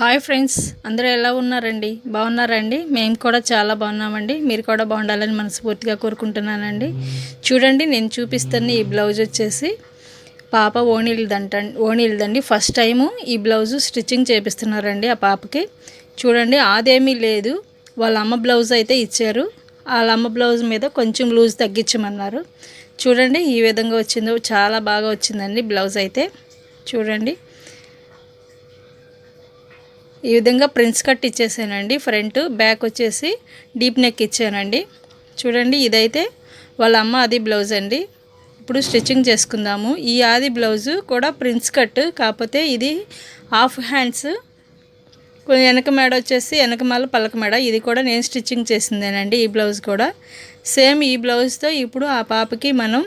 Hi friends అందరూ ఎలా ఉన్నారండి? బాగున్నారండి మేము కూడా చాలా బాగున్నామండి. మీరు కూడా బాగుండాలని మనస్ఫూర్తిగా కోరుకుంటున్నానండి. చూడండి నేను చూపిస్తున్న ఈ బ్లౌజ్ వచ్చేసి పాప ఓణీలదంట ఓణీలదండి. ఫస్ట్ టైము ఈ బ్లౌజ్ స్టిచ్చింగ్ చేపిస్తున్నారండి ఆ పాపకి. చూడండి అదేమీ లేదు. వాళ్ళ అమ్మ బ్లౌజ్ అయితే ఇచ్చారు. వాళ్ళ అమ్మ బ్లౌజ్ మీద కొంచెం లూజ్ తగ్గించమన్నారు. చూడండి ఈ విధంగా వచ్చిందో చాలా బాగా వచ్చిందండి బ్లౌజ్ అయితే. చూడండి. ఈ విధంగా ప్రిన్స్ కట్ ఇచ్చేసానండి. ఫ్రంట్ బ్యాక్ వచ్చేసి డీప్ నెక్ ఇచ్చానండి. చూడండి ఇదైతే వాళ్ళ అమ్మ అది బ్లౌజ్ అండి. ఇప్పుడు స్టిచ్చింగ్ చేసుకుందాము. ఈ ఆది బ్లౌజు కూడా ప్రిన్స్ కట్ కాకపోతే ఇది హాఫ్ హ్యాండ్స్. వెనక మేడ వచ్చేసి వెనక మాల పలక మేడ. ఇది కూడా నేను స్టిచ్చింగ్ చేసిందేనండి ఈ బ్లౌజ్ కూడా. సేమ్ ఈ బ్లౌజ్తో ఇప్పుడు ఆ పాపకి మనం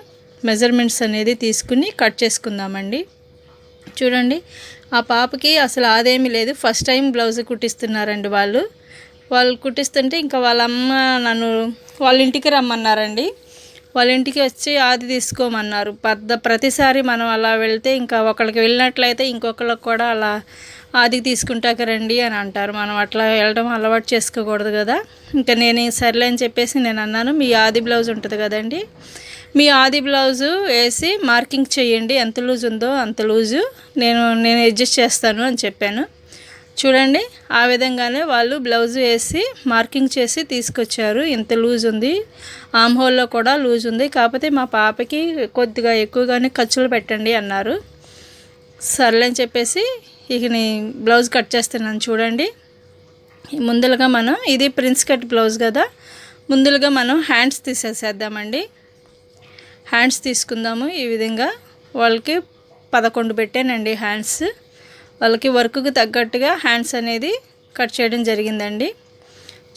మెజర్మెంట్స్ అనేది తీసుకుని కట్ చేసుకుందామండి. చూడండి. ఆ పాపకి అసలు అదేమీ లేదు. ఫస్ట్ టైం బ్లౌజ్ కుట్టిస్తున్నారండి వాళ్ళు. వాళ్ళు కుట్టిస్తుంటే ఇంకా వాళ్ళ అమ్మ నన్ను వాళ్ళ ఇంటికి రమ్మన్నారండి. వాళ్ళ ఇంటికి వచ్చి ఆది తీసుకోమన్నారు. పెద్ద ప్రతిసారి మనం అలా వెళ్తే ఇంకా ఒకళ్ళకి వెళ్ళినట్లయితే ఇంకొకళ్ళకి కూడా అలా ఆదికి తీసుకుంటాక రండి అని అంటారు. మనం అట్లా వెళ్ళడం అలవాటు చేసుకోకూడదు కదా. ఇంకా నేను సర్లే అని చెప్పేసి నేను అన్నాను. మీ ఆది బ్లౌజ్ ఉంటుంది కదండి. మీ ఆది బ్లౌజు వేసి మార్కింగ్ చేయండి. ఎంత లూజ్ ఉందో అంత లూజు. నేను నేను అడ్జస్ట్ చేస్తాను అని చెప్పాను. చూడండి ఆ విధంగానే వాళ్ళు బ్లౌజ్ వేసి మార్కింగ్ చేసి తీసుకొచ్చారు. ఇంత లూజ్ ఉంది. ఆమ్ హోల్లో కూడా లూజ్ ఉంది. కాకపోతే మా పాపకి కొద్దిగా ఎక్కువగానే ఖర్చులు పెట్టండి అన్నారు. సర్లే అని చెప్పేసి ఇక బ్లౌజ్ కట్ చేస్తున్నాను చూడండి. ముందులుగా మనం ఇది ప్రిన్స్ కట్ బ్లౌజ్ కదా. ముందులుగా మనం హ్యాండ్స్ తీసేసేద్దామండి. హ్యాండ్స్ తీసుకుందాము. ఈ విధంగా వాళ్ళకి పదకొండు పెట్టానండి హ్యాండ్స్. వాళ్ళకి వర్క్కి తగ్గట్టుగా హ్యాండ్స్ అనేది కట్ చేయడం జరిగిందండి.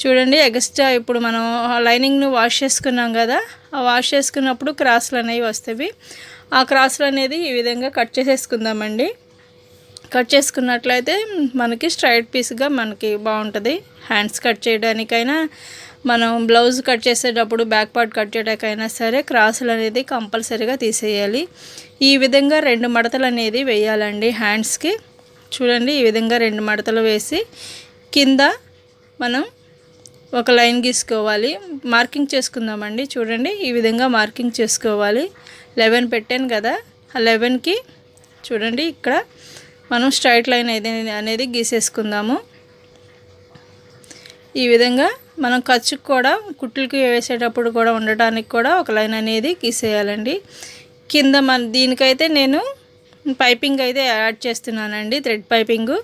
చూడండి ఎగస్ట్రా ఇప్పుడు మనం లైనింగ్ను వాష్ చేసుకున్నాం కదా ఆ వాష్ చేసుకున్నప్పుడు క్రాస్లు అనేవి వస్తాయి. ఆ క్రాస్లు అనేది ఈ విధంగా కట్ చేసేసుకుందామండి. కట్ చేసుకున్నట్లయితే మనకి స్ట్రైట్ పీస్గా మనకి బాగుంటుంది హ్యాండ్స్ కట్ చేయడానికైనా. మనం బ్లౌజ్ కట్ చేసేటప్పుడు బ్యాక్ పార్ట్ కట్ చేయడానికైనా సరే క్రాసులు అనేది కంపల్సరీగా తీసేయాలి. ఈ విధంగా రెండు మడతలు అనేది వేయాలండి హ్యాండ్స్కి. చూడండి ఈ విధంగా రెండు మడతలు వేసి కింద మనం ఒక లైన్ గీసుకోవాలి. మార్కింగ్ చేసుకుందామండి చూడండి. ఈ విధంగా మార్కింగ్ చేసుకోవాలి. లెవెన్ పెట్టాను కదా ఆ లెవెన్కి చూడండి ఇక్కడ మనం స్ట్రైట్ లైన్ అనేది అనేది గీసేసుకుందాము. ఈ విధంగా మనం ఖర్చుకు కూడా కుట్లకి వేసేటప్పుడు కూడా ఉండటానికి కూడా ఒక లైన్ అనేది గీసేయాలండి. కింద మన దీనికైతే నేను పైపింగ్ అయితే యాడ్ చేస్తున్నానండి థ్రెడ్ పైపింగ్.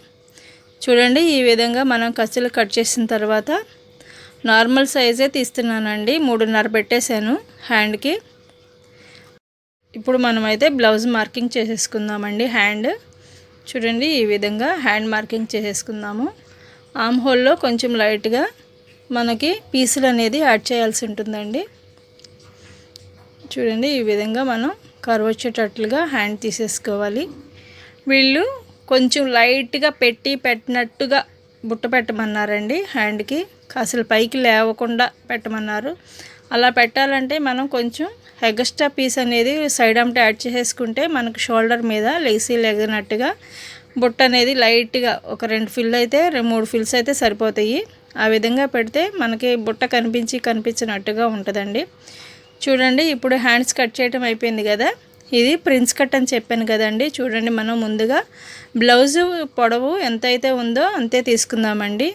చూడండి ఈ విధంగా మనం ఖర్చులు కట్ చేసిన తర్వాత నార్మల్ సైజే తీస్తున్నానండి మూడున్నర పెట్టేశాను హ్యాండ్కి. ఇప్పుడు మనమైతే బ్లౌజ్ మార్కింగ్ చేసేసుకుందామండి హ్యాండ్. చూడండి ఈ విధంగా హ్యాండ్ మార్కింగ్ చేసేసుకుందాము. ఆమ్ హోల్లో కొంచెం లైట్గా మనకి పీసులు అనేది యాడ్ చేయాల్సి ఉంటుందండి. చూడండి ఈ విధంగా మనం కర్వ్ వచ్చేటట్లుగా హ్యాండ్ తీసేసుకోవాలి. వీళ్ళు కొంచెం లైట్గా పెట్టి పెట్టినట్టుగా బుట్ట పెట్టమన్నారండి హ్యాండ్కి. అసలు పైకి లేవకుండా పెట్టమన్నారు. అలా పెట్టాలంటే మనం కొంచెం ఎగస్ట్రా పీస్ అనేది సైడ్ అంట యాడ్ చేసేసుకుంటే మనకు షోల్డర్ మీద లేసీ లెగినట్టుగా బుట్ట అనేది లైట్గా ఒక రెండు ఫిల్ అయితే మూడు ఫిల్స్ అయితే సరిపోతాయి. ఆ విధంగా పెడితే మనకి బుట్ట కనిపించి కనిపించినట్టుగా ఉంటుందండి. చూడండి ఇప్పుడు హ్యాండ్స్ కట్ చేయటం అయిపోయింది కదా. ఇది ప్రిన్స్ కట్ అని చెప్పాను కదండి. చూడండి మనం ముందుగా బ్లౌజు పొడవు ఎంత అయితే ఉందో అంతే తీసుకుందామండి.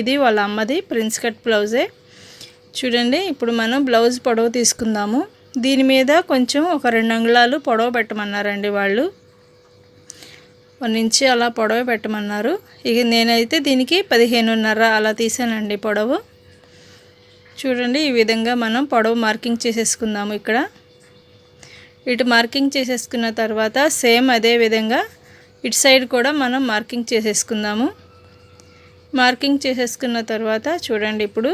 ఇది వాళ్ళ అమ్మది ప్రిన్స్ కట్ బ్లౌజే. చూడండి ఇప్పుడు మనం బ్లౌజ్ పొడవు తీసుకుందాము. దీని మీద కొంచెం ఒక రెండు అంగుళాలు పొడవు పెట్టమన్నారండి వాళ్ళు. వన్ ఇంచ్ అలా పొడవ పెట్టమన్నారు. ఇక నేనైతే దీనికి పదిహేనున్నర అలా తీసానండి పొడవు. చూడండి ఈ విధంగా మనం పొడవు మార్కింగ్ చేసేసుకుందాము ఇక్కడ. ఇటు మార్కింగ్ చేసేసుకున్న తర్వాత సేమ్ అదే విధంగా ఇటు సైడ్ కూడా మనం మార్కింగ్ చేసేసుకుందాము. మార్కింగ్ చేసేసుకున్న తర్వాత చూడండి ఇప్పుడు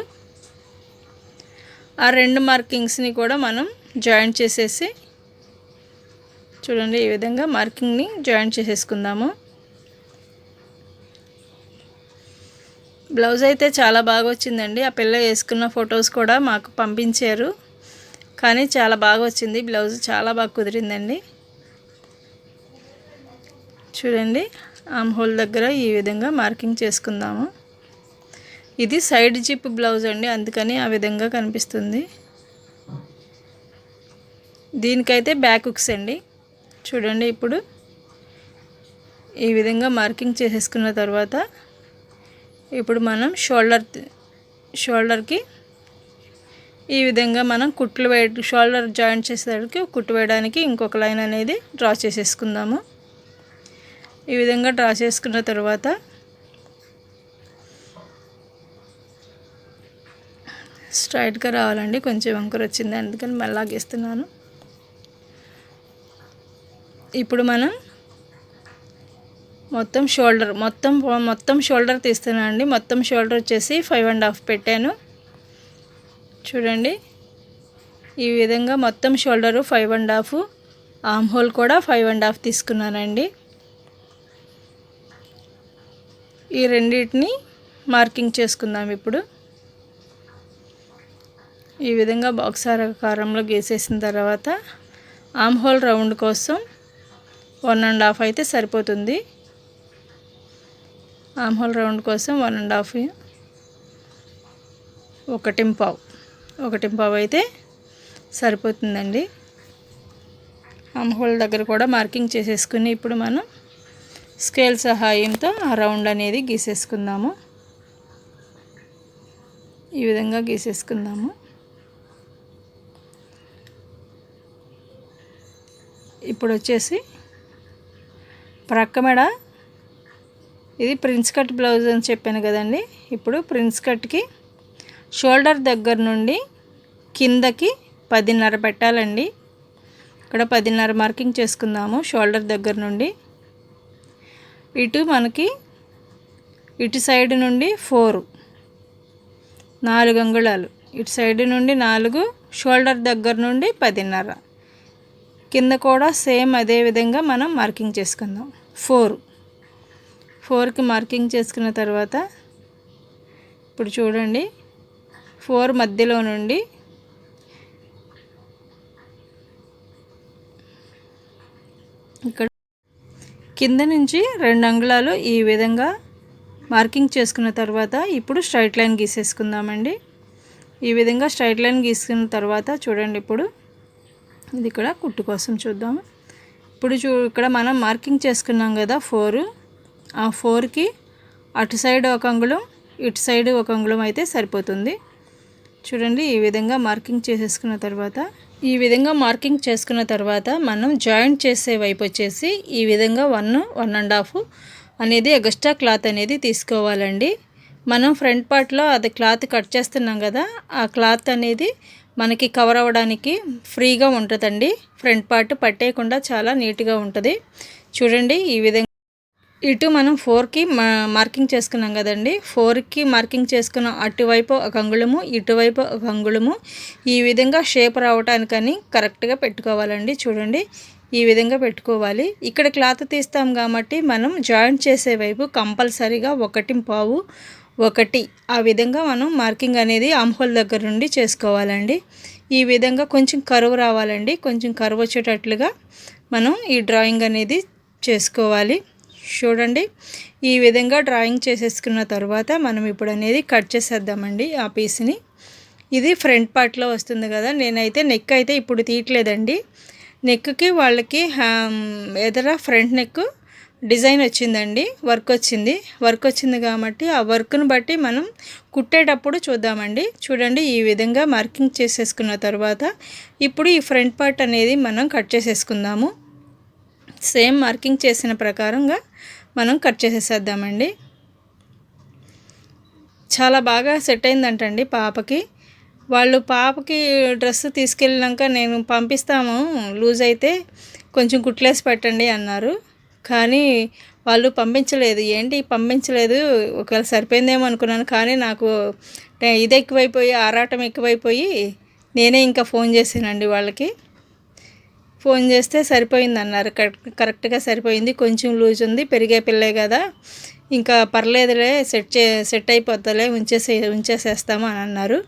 ఆ రెండు మార్కింగ్స్ని కూడా మనం జాయింట్ చేసేసి చూడండి ఈ విధంగా మార్కింగ్ని జాయింట్ చేసేసుకుందాము. బ్లౌజ్ అయితే చాలా బాగా వచ్చిందండి. ఆ పిల్ల వేసుకున్న ఫొటోస్ కూడా మాకు పంపించారు. కానీ చాలా బాగా వచ్చింది. బ్లౌజ్ చాలా బాగా కుదిరిందండి. చూడండి ఆమ్ హోల్ దగ్గర ఈ విధంగా మార్కింగ్ చేసుకుందాము. ఇది సైడ్ జిప్ బ్లౌజ్ అండి. అందుకని ఆ విధంగా కనిపిస్తుంది. దీనికైతే బ్యాక్ హుక్స్ అండి. చూడండి ఇప్పుడు. ఈ విధంగా మార్కింగ్ చేసేసుకున్న తర్వాత ఇప్పుడు మనం షోల్డర్ షోల్డర్కి ఈ విధంగా మనం కుట్లు వే షోల్డర్ జాయింట్ చేసేసరికి కుట్టు వేయడానికి ఇంకొక లైన్ అనేది డ్రా చేసేసుకుందాము. ఈ విధంగా డ్రా చేసుకున్న తర్వాత స్ట్రైట్గా రావాలండి. కొంచెం వంకర వచ్చింది అందుకని మళ్ళీ లాగేస్తున్నాను. ఇప్పుడు మనం మొత్తం షోల్డర్ మొత్తం మొత్తం షోల్డర్ తీస్తున్నాను అండి. మొత్తం షోల్డర్ వచ్చేసి ఫైవ్ అండ్ హాఫ్ పెట్టాను. చూడండి. ఈ విధంగా మొత్తం shoulder five and half arm hole కూడా ఫైవ్ అండ్ హాఫ్ తీసుకున్నానండి. ఈ రెండింటిని మార్కింగ్ చేసుకుందాం ఇప్పుడు. ఈ విధంగా బాక్స్ ఆకారంలో గీసేసిన తర్వాత ఆమ్ హోల్ రౌండ్ కోసం వన్ అండ్ హాఫ్ అయితే సరిపోతుంది. ఆమ్హోల్ రౌండ్ కోసం వన్ అండ్ హాఫ్ ఒకటింపావు ఒకటింపావు అయితే సరిపోతుందండి. ఆమ్హోల్ దగ్గర కూడా మార్కింగ్ చేసేసుకుని ఇప్పుడు మనం స్కేల్ సహాయంతో ఆ రౌండ్ అనేది గీసేసుకుందాము. ఈ విధంగా గీసేసుకుందాము. ఇప్పుడు వచ్చేసి ప్రక్క మెడ. ఇది ప్రిన్స్ కట్ బ్లౌజ్ అని చెప్పాను కదండి. ఇప్పుడు ప్రిన్స్ కట్కి షోల్డర్ దగ్గర నుండి కిందకి పదిన్నర పెట్టాలండి. ఇక్కడ పదిన్నర మార్కింగ్ చేసుకుందాము షోల్డర్ దగ్గర నుండి. ఇటు మనకి ఇటు సైడ్ నుండి ఫోర్ నాలుగు అంగుళాలు. ఇటు సైడ్ నుండి నాలుగు షోల్డర్ దగ్గర నుండి పదిన్నర. కింద కూడా సేమ్ అదే విధంగా మనం మార్కింగ్ చేసుకుందాం. ఫోర్. ఫోర్కి మార్కింగ్ చేసుకున్న తర్వాత ఇప్పుడు చూడండి. ఫోర్ మధ్యలో నుండి ఇక్కడ కింద నుంచి రెండు అంగుళాలు ఈ విధంగా మార్కింగ్ చేసుకున్న తర్వాత ఇప్పుడు స్ట్రైట్ లైన్ గీసేసుకుందామండి. ఈ విధంగా స్ట్రైట్ లైన్ గీసుకున్న తర్వాత చూడండి ఇప్పుడు ఇది ఇక్కడ కుట్టు కోసం చూద్దాము. ఇప్పుడు చూ ఇక్కడ మనం మార్కింగ్ చేసుకున్నాం కదా ఫోర్. ఆ ఫోర్కి అటు సైడ్ ఒక అంగుళం ఇటు సైడ్ ఒక అంగుళం అయితే సరిపోతుంది. చూడండి ఈ విధంగా మార్కింగ్ చేసేసుకున్న తర్వాత ఈ విధంగా మార్కింగ్ చేసుకున్న తర్వాత మనం జాయింట్ చేసే వైపు వచ్చేసి ఈ విధంగా వన్ వన్ అండ్ హాఫ్ అనేది ఎగస్ట్రా క్లాత్ అనేది తీసుకోవాలండి. మనం ఫ్రంట్ పార్ట్లో అది క్లాత్ కట్ చేస్తున్నాం కదా ఆ క్లాత్ అనేది మనకి కవర్ అవ్వడానికి ఫ్రీగా ఉంటుందండి. ఫ్రంట్ పార్ట్ పట్టేయకుండా చాలా నీట్గా ఉంటుంది. చూడండి ఈ విధంగా. ఇటు మనం ఫోర్కి మార్కింగ్ చేసుకున్నాం కదండి. ఫోర్కి మార్కింగ్ చేసుకున్న అటువైపు ఒక అంగుళము ఇటువైపు ఒక అంగుళము. ఈ విధంగా షేప్ రావటానికని కరెక్ట్గా పెట్టుకోవాలండి. చూడండి ఈ విధంగా పెట్టుకోవాలి. ఇక్కడ క్లాత్ తీస్తాం కాబట్టి మనం జాయింట్ చేసే వైపు కంపల్సరీగా ఒకటి పావు ఒకటి. ఆ విధంగా మనం మార్కింగ్ అనేది ఆమ్హోల్ దగ్గర నుండి చేసుకోవాలండి. ఈ విధంగా కొంచెం కరువు రావాలండి. కొంచెం కరువు వచ్చేటట్లుగా మనం ఈ డ్రాయింగ్ అనేది చేసుకోవాలి. చూడండి. ఈ విధంగా డ్రాయింగ్ చేసేసుకున్న తర్వాత మనం ఇప్పుడు అనేది కట్ చేసేద్దామండి ఆ పీస్ని. ఇది ఫ్రంట్ పార్ట్లో వస్తుంది కదా. నేనైతే నెక్ అయితే ఇప్పుడు తీయట్లేదండి. నెక్కి వాళ్ళకి ఎదర ఫ్రంట్ నెక్ డిజైన్ వచ్చిందండి వర్క్ వచ్చింది. వర్క్ వచ్చింది కాబట్టి ఆ వర్క్ను బట్టి మనం కుట్టేటప్పుడు చూద్దామండి. చూడండి ఈ విధంగా మార్కింగ్ చేసేసుకున్న తర్వాత ఇప్పుడు ఈ ఫ్రంట్ పార్ట్ అనేది మనం కట్ చేసేసుకుందాము. సేమ్ మార్కింగ్ చేసిన ప్రకారంగా మనం కట్ చేసేసేద్దామండి. చాలా బాగా సెట్ అయిందంటండి పాపకి. వాళ్ళు పాపకి డ్రెస్ తీసుకెళ్ళినాక నేను పంపిస్తాము లూజ్ అయితే కొంచెం కుట్లేసి పెట్టండి అన్నారు. కానీ వాళ్ళు పంపించలేదు. ఏంటి పంపించలేదు? ఒకవేళ సరిపోయిందేమో అనుకున్నాను కానీ నాకు ఇది ఎక్కువైపోయి ఆరాటం ఎక్కువైపోయి నేనే ఇంకా ఫోన్ చేశానండి వాళ్ళకి. ఫోన్ చేస్తే సరిపోయింది అన్నారు కరెక్ట్గా సరిపోయింది. కొంచెం లూజ్ ఉంది. పెరిగే పిల్లే కదా. ఇంకా పర్లేదులే సెట్ చే సెట్ అయిపోతుందిలే ఉంచేసే ఉంచేసేస్తాము అని అన్నారు.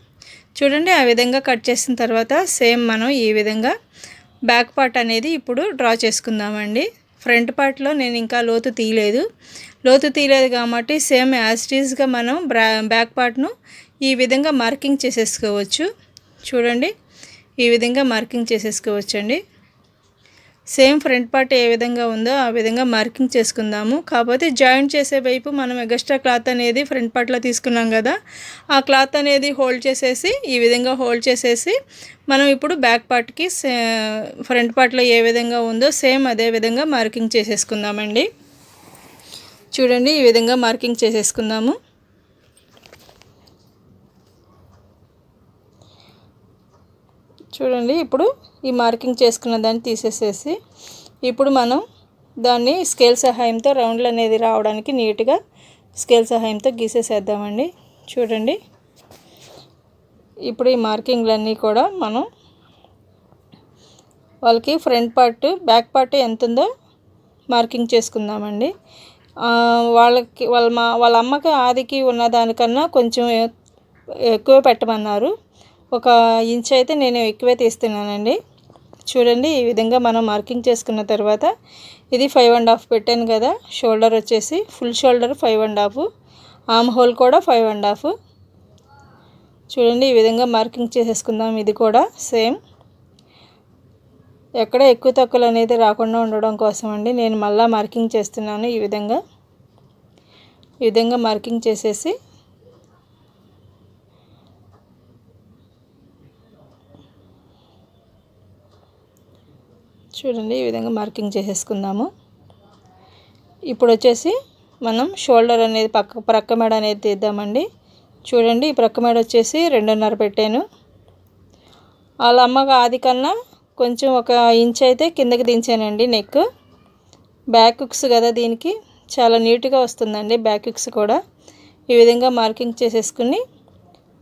చూడండి ఆ విధంగా కట్ చేసిన తర్వాత సేమ్ మనం ఈ విధంగా బ్యాక్ పార్ట్ అనేది ఇప్పుడు డ్రా చేసుకుందామండి. ఫ్రంట్ పార్ట్లో నేను ఇంకా లోతు తీయలేదు. లోతు తీయలేదు కాబట్టి సేమ్ యాస్టీస్గా మనం బ్రా బ్యాక్ పార్ట్ను ఈ విధంగా మార్కింగ్ చేసేసుకోవచ్చు. చూడండి. ఈ విధంగా మార్కింగ్ చేసేసుకోవచ్చండి. సేమ్ ఫ్రంట్ పార్ట్ ఏ విధంగా ఉందో ఆ విధంగా మార్కింగ్ చేసుకుందాము. కాకపోతే జాయింట్ చేసే వైపు మనం ఎగస్ట్రా క్లాత్ అనేది ఫ్రంట్ పార్ట్లో తీసుకున్నాం కదా ఆ క్లాత్ అనేది హోల్డ్ చేసేసి ఈ విధంగా హోల్డ్ చేసేసి మనం ఇప్పుడు బ్యాక్ పార్ట్కి ఫ్రంట్ పార్ట్లో ఏ విధంగా ఉందో సేమ్ అదే విధంగా మార్కింగ్ చేసేసుకుందామండి. చూడండి ఈ విధంగా మార్కింగ్ చేసేసుకుందాము. చూడండి ఇప్పుడు ఈ మార్కింగ్ చేసుకున్న దాన్ని తీసేసేసి ఇప్పుడు మనం దాన్ని స్కేల్ సహాయంతో రౌండ్లు అనేది రావడానికి నీట్గా స్కేల్ సహాయంతో గీసేసేద్దామండి. చూడండి. ఇప్పుడు ఈ మార్కింగ్లన్నీ కూడా మనం వాళ్ళకి ఫ్రంట్ పార్ట్ బ్యాక్ పార్ట్ ఎంత ఉందో మార్కింగ్ చేసుకుందామండి. వాళ్ళకి వాళ్ళ మా వాళ్ళ అమ్మకి ఆదికి ఉన్న దానికన్నా కొంచెం ఎక్కువ పెట్టమన్నారు. ఒక ఇంచ్ అయితే నేను ఎక్కువే తీస్తున్నానండి. చూడండి ఈ విధంగా మనం మార్కింగ్ చేసుకున్న తర్వాత ఇది ఫైవ్ అండ్ హాఫ్ పెట్టాను కదా షోల్డర్ వచ్చేసి full shoulder five and half arm hole కూడా ఫైవ్ అండ్ హాఫ్. చూడండి ఈ విధంగా మార్కింగ్ చేసేసుకుందాం ఇది కూడా సేమ్. ఎక్కడ ఎక్కువ తక్కువలు అనేది రాకుండా ఉండడం కోసం అండి నేను మళ్ళీ మార్కింగ్ చేస్తున్నాను ఈ విధంగా. ఈ విధంగా మార్కింగ్ చేసేసి చూడండి ఈ విధంగా మార్కింగ్ చేసేసుకుందాము. ఇప్పుడు వచ్చేసి మనం షోల్డర్ అనేది పక్క ప్రక్క మెడ అనేది తీద్దామండి. చూడండి ఈ ప్రక్క మెడ వచ్చేసి రెండున్నర పెట్టాను. వాళ్ళ అమ్మగా ఆది కన్నా కొంచెం ఒక ఇంచ్ అయితే కిందకి దించానండి నెక్ బ్యాక్ హుక్స్ కదా దీనికి. చాలా నీట్గా వస్తుందండి బ్యాక్ హుక్స్ కూడా. ఈ విధంగా మార్కింగ్ చేసేసుకుని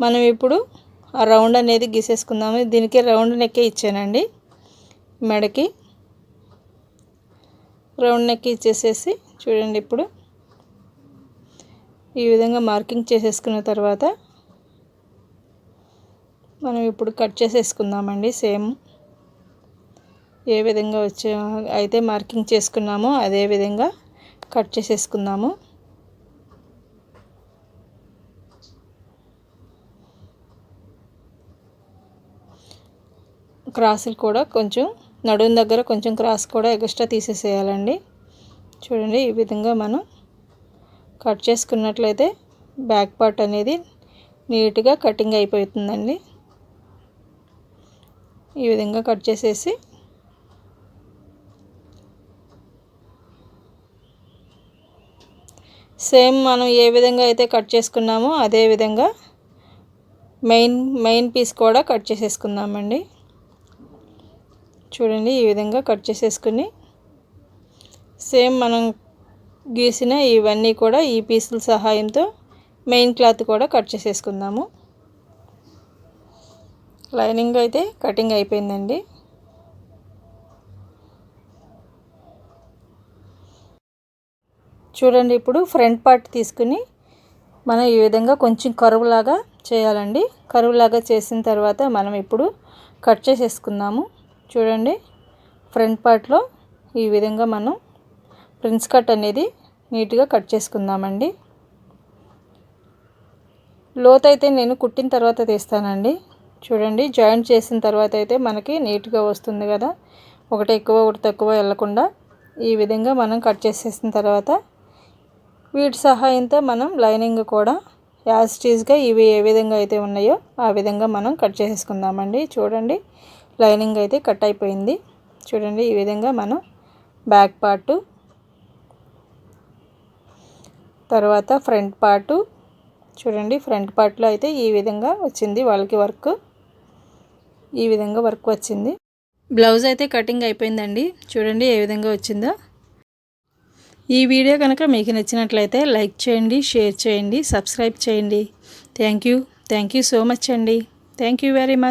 మనం ఇప్పుడు ఆ రౌండ్ అనేది గీసేసుకుందాము. దీనికి రౌండ్ నెక్కే ఇచ్చానండి మెడకి. రౌండ్ నెక్ ఇచ్చేసేసి చూడండి ఇప్పుడు. ఈ విధంగా మార్కింగ్ చేసేసుకున్న తర్వాత మనం ఇప్పుడు కట్ చేసేసుకుందామండి సేమ్. ఏ విధంగా వచ్చే అయితే మార్కింగ్ చేసుకున్నామో అదే విధంగా కట్ చేసేసుకుందాము. క్రాసులు కూడా కొంచెం నడుం దగ్గర కొంచెం క్రాస్ కూడా ఎక్స్ట్రా తీసేసేయాలండి. చూడండి ఈ విధంగా మనం కట్ చేసుకున్నట్లయితే బ్యాక్ పార్ట్ అనేది నీట్గా కటింగ్ అయిపోతుందండి. ఈ విధంగా కట్ చేసేసి సేమ్ మనం ఏ విధంగా అయితే కట్ చేసుకున్నామో అదే విధంగా మెయిన్ మెయిన్ పీస్ కూడా కట్ చేసేసుకుందామండి. చూడండి ఈ విధంగా కట్ చేసేసుకుని సేమ్ మనం గీసిన ఇవన్నీ కూడా ఈ పీసుల సహాయంతో మెయిన్ క్లాత్ కూడా కట్ చేసేసుకుందాము. లైనింగ్ అయితే కటింగ్ అయిపోయిందండి. చూడండి ఇప్పుడు ఫ్రంట్ పార్ట్ తీసుకుని మనం ఈ విధంగా కొంచెం కరువులాగా చేయాలండి. కరువులాగా చేసిన తర్వాత మనం ఇప్పుడు కట్ చేసేసుకుందాము. చూడండి. ఫ్రంట్ పార్ట్లో ఈ విధంగా మనం ప్రిన్స్ కట్ అనేది నీట్గా కట్ చేసుకుందామండి. లోత్ అయితే నేను కుట్టిన తర్వాత తీస్తానండి. చూడండి జాయింట్ చేసిన తర్వాత అయితే మనకి నీట్గా వస్తుంది కదా. ఒకటి ఎక్కువ ఒకటి తక్కువ వెళ్ళకుండా ఈ విధంగా మనం కట్ చేసేసిన తర్వాత వీటి సహాయంతో మనం లైనింగ్ కూడా యాజ్ టీజ్గా ఇవి ఏ విధంగా అయితే ఉన్నాయో ఆ విధంగా మనం కట్ చేసేసుకుందామండి. చూడండి లైనింగ్ అయితే కట్ అయిపోయింది. చూడండి ఈ విధంగా మనం బ్యాక్ పార్టు తర్వాత ఫ్రంట్ పార్టు చూడండి ఫ్రంట్ పార్ట్లో అయితే ఈ విధంగా వచ్చింది వాళ్ళకి వర్క్. ఈ విధంగా వర్క్ వచ్చింది. బ్లౌజ్ అయితే కటింగ్ అయిపోయిందండి. చూడండి ఏ విధంగా వచ్చిందో. ఈ వీడియో కనుక మీకు నచ్చినట్లయితే లైక్ చేయండి షేర్ చేయండి సబ్స్క్రైబ్ చేయండి. Thank you. Thank you so much అండి. Thank you very much.